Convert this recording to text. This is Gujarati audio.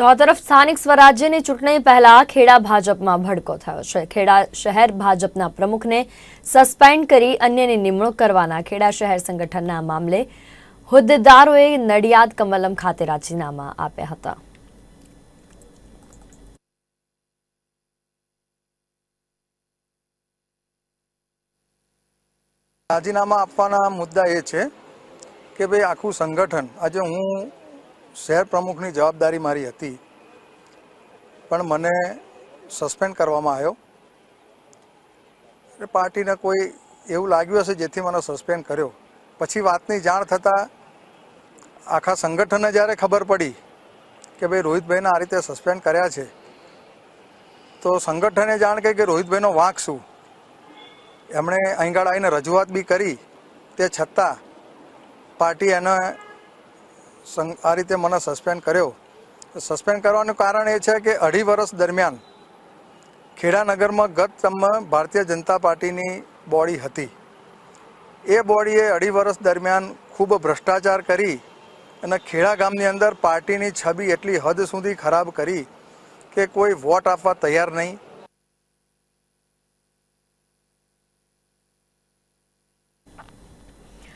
તો આ તરફ સ્થાનિક સ્વરાજ્યની ચૂંટણી પહેલા ખેડા ભાજપમાં ભડકો થયો છે. ખેડા શહેર ભાજપના પ્રમુખને સસ્પેન્ડ કરી અન્યની નિમણૂક કરવાના ખેડા શહેર સંગઠનના મામલે હોદ્દેદારોએ નડિયાદ કમલમ ખાતે રાજીનામા આપ્યા હતા. રાજીનામા આપવાના મુદ્દા એ છે કે ભાઈ આખું સંગઠન, આજે હું શહેર પ્રમુખની જવાબદારી મારી હતી, પણ મને સસ્પેન્ડ કરવામાં આવ્યો. એટલે પાર્ટીને કોઈ એવું લાગ્યું હશે જેથી મને સસ્પેન્ડ કર્યો. પછી વાતની જાણ થતાં આખા સંગઠનને જ્યારે ખબર પડી કે ભાઈ રોહિતભાઈને આ રીતે સસ્પેન્ડ કર્યા છે, તો સંગઠને જાણ કરી કે રોહિતભાઈનો વાંક શું? એમણે અહીં આવીને રજૂઆત બી કરી. તે છતાં પાર્ટી એને આ રીતે મને સસ્પેન્ડ કર્યો. સસ્પેન્ડ કરવાનું કારણ એ છે કે અઢી વર્ષ દરમિયાન ખેડાનગરમાં ગત ટર્મમાં ભારતીય જનતા પાર્ટીની બોડી હતી. એ બોડીએ અઢી વર્ષ દરમિયાન ખૂબ ભ્રષ્ટાચાર કરી અને ખેડા ગામની અંદર પાર્ટીની છબી એટલી હદ સુધી ખરાબ કરી કે કોઈ વોટ આપવા તૈયાર નહીં.